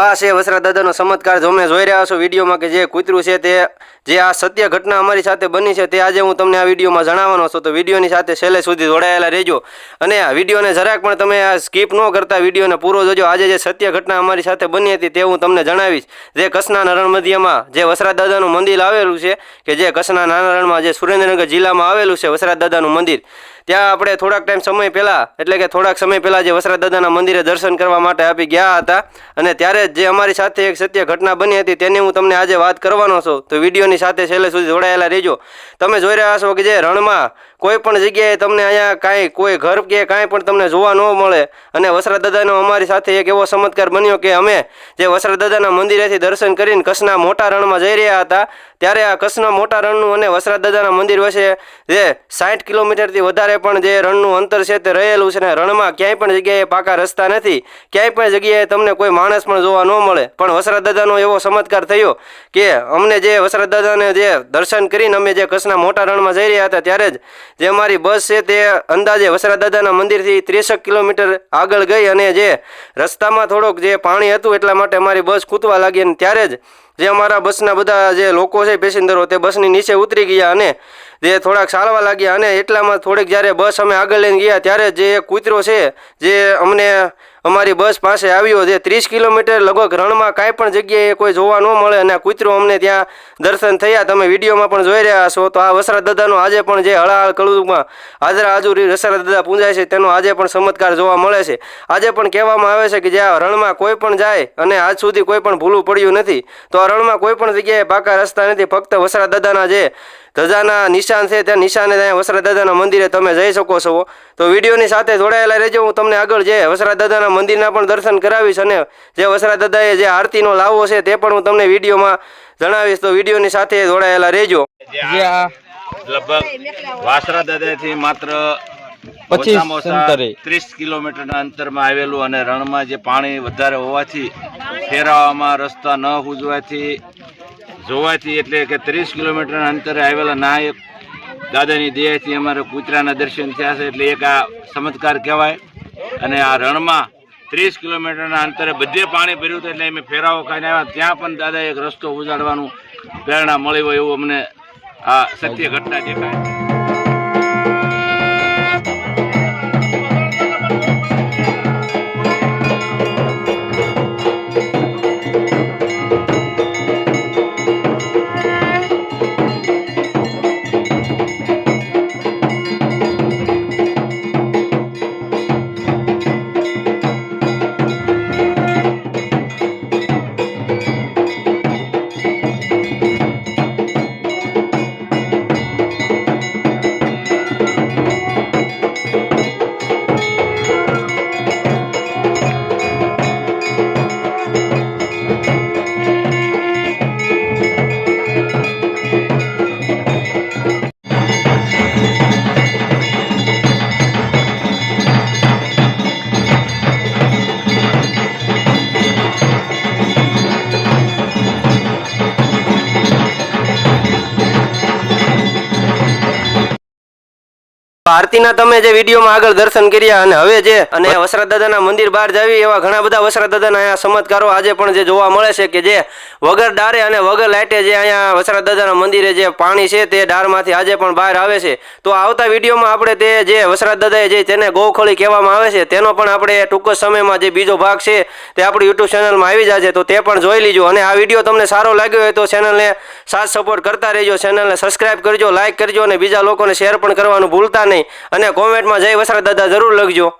આ છે વસરા દાદાનો ચમત્કાર. તમે જોઈ રહ્યા છો વિડીયોમાં કે જે કૂતરું છે તે, જે આ સત્ય ઘટના અમારી સાથે બની છે તે આજે હું તમને આ વિડીયોમાં જણાવવાનો છું. તો વિડીયોની સાથે છેલ્લે સુધી જોડાયેલા રહેજો. અને આ વિડીયોને જરાક પણ તમે આ સ્કીપ ન કરતા વિડીયોને પૂરો જોજો. આજે જે સત્ય ઘટના અમારી સાથે બની હતી તે હું તમને જણાવીશ. જે કચ્છના નરણમધ્યમાં જે વસરા દાદાનું મંદિર આવેલું છે કે જે કચ્છના નાના રણમાં જે સુરેન્દ્રનગર જિલ્લામાં આવેલું છે વસરા દાદાનું મંદિર. ત્યાં આપણે થોડાક ટાઈમ સમય પહેલાં, એટલે કે થોડાક સમય પહેલાં જે વસરા દાદાના મંદિરે દર્શન કરવા માટે આપી ગયા હતા. અને ત્યારે જ અમારી સાથે એક સત્ય ઘટના બની હતી તેની હું તમને આજે વાત કરવાનો છું. તો વિડીયોની સાથે છેલ્લે સુધી જોડાયેલા રહેજો. તમે જોઈ રહ્યા છો કે જે રણમાં કોઈ પણ જગ્યાએ તમને અહીંયા કાંઈ કોઈ ઘર કે કાંઈ પણ તમને જોવા ન મળે. અને વસરા દાદાનો અમારી સાથે એક એવો ચમત્કાર બન્યો કે અમે જે વસરા દાદાના મંદિરેથી દર્શન કરીને કચ્છના મોટા રણમાં જઈ રહ્યા હતા, ત્યારે આ કચ્છના મોટા રણનું અને વસરા દાદાના મંદિર વચ્ચે જે સાઠ કિલોમીટરથી વધારે પણ જે રણનું અંતર છે તે રહેલું છે ને રણમાં ક્યાંય પણ જગ્યાએ પાકા રસ્તા નથી. ક્યાંય પણ જગ્યાએ તમને કોઈ માણસ પણ જોવા ન મળે. પણ વસરાત દાદાનો એવો ચમત્કાર થયો કે અમને જે વસરા દાદાને જે દર્શન કરીને અમે જે કચ્છના મોટા રણમાં જઈ રહ્યા હતા, ત્યારે જ જે અમારી બસ છે તે અંદાજે વસરાત દાદાના મંદિરથી ત્રેસઠ કિલોમીટર આગળ ગઈ અને જે રસ્તામાં થોડોક જે પાણી હતું એટલા માટે અમારી બસ કૂદવા લાગી અને ત્યારે જ જે અમારા બસના બધા જે લોકો છે, પેસેન્જરો, તે બસની નીચે ઉતરી ગયા અને જે થોડાક ચાલવા લાગ્યા અને એટલામાં થોડીક જ્યારે બસ અમે આગળ લઈને ગયા, ત્યારે જે કૂતરો છે, જે અમને અમારી બસ પાસે આવ્યો, જે ત્રીસ કિલોમીટર લગભગ રણમાં કાંઈ પણ જગ્યાએ કોઈ જોવા ન મળે અને કૂતરો અમને ત્યાં દર્શન થયા. તમે વિડીયોમાં પણ જોઈ રહ્યા છો તો આ વસરા દાદાનો આજે પણ જે હળાહળ કળુમાં હાજરા હાજુ વસરા દાદા પૂંજાય છે, તેનો આજે પણ ચમત્કાર જોવા મળે છે. આજે પણ કહેવામાં આવે છે કે જે આ રણમાં કોઈ પણ જાય અને આજ સુધી કોઈ પણ ભૂલું પડ્યું નથી, તો આ રણમાં કોઈ પણ જગ્યાએ પાકા રસ્તા નથી ફક્ત વસરા દાદાના જે ધજાના નિશાન છે ત્યાં નિશાને ત્યાં વસરા દાદાના મંદિરે તમે જઈ શકો છો. તો વિડીયોની સાથે જોડાયેલા રહેજો હું તમને આગળ જે વસરા દાદાના મંદિરના પણ દર્શન કરાવીશ અને જે વસરા દાદાએ જે આરતીનો લાવો છે તે પણ હું તમને વિડીયોમાં જણાવીશ. તો વિડીયોની સાથે જોડાયેલા રહેજો. જે લગભગ વાસરા દાદાથી માત્ર પચીસ ઓછામાં ઓછા ત્રીસ કિલોમીટરના અંતરમાં આવેલું અને રણમાં જે પાણી વધારે હોવાથી ફેરવવામાં રસ્તા ન ઉજવાથી જોવાથી એટલે કે ત્રીસ કિલોમીટરના અંતરે આવેલા નાયક દાદાની દયાથી અમારે કૂતરાના દર્શન થયા છે. એટલે એક આ ચમત્કાર કહેવાય અને આ રણમાં ત્રીસ કિલોમીટરના અંતરે બધે પાણી ભર્યું હતું એટલે અમે ફેરાવો ખાઈને આવ્યા. ત્યાં પણ દાદા એક રસ્તો ઉજાડવાનું પ્રેરણા મળી હોય એવું અમને આ સત્ય ઘટના દેખાય. આરતીના તમે જે વિડીયોમાં આગળ દર્શન કર્યા અને હવે જે અને વસરા દાદાના મંદિર બહાર જાવી એવા ઘણા બધા વસરા દાદાના અહીંયા ચમત્કારો આજે પણ જે જોવા મળે છે કે જે વગર ડારે અને વગર લાઇટે જે અહીંયા વસરા દાદાના મંદિરે જે પાણી છે તે ડારમાંથી આજે પણ બહાર આવે છે. તો આવતા વિડીયોમાં આપણે તે જે વસરા દાદાએ જે તેને ગૌખળી કહેવામાં આવે છે તેનો પણ આપણે ટૂંક જ સમયમાં જે બીજો ભાગ છે તે આપણી યુટ્યુબ ચેનલમાં આવી જશે તો તે પણ જોઈ લીજો. અને આ વીડિયો તમને સારો લાગ્યો હોય તો ચેનલને સાથ સપોર્ટ કરતા રહેજો ચેનલને સબસ્ક્રાઇબ કરજો લાઇક કરજો અને બીજા લોકોને શેર પણ કરવાનું ભૂલતા નહીં. અને કોમેન્ટમાં જય વસરા દાદા જરૂર લખજો.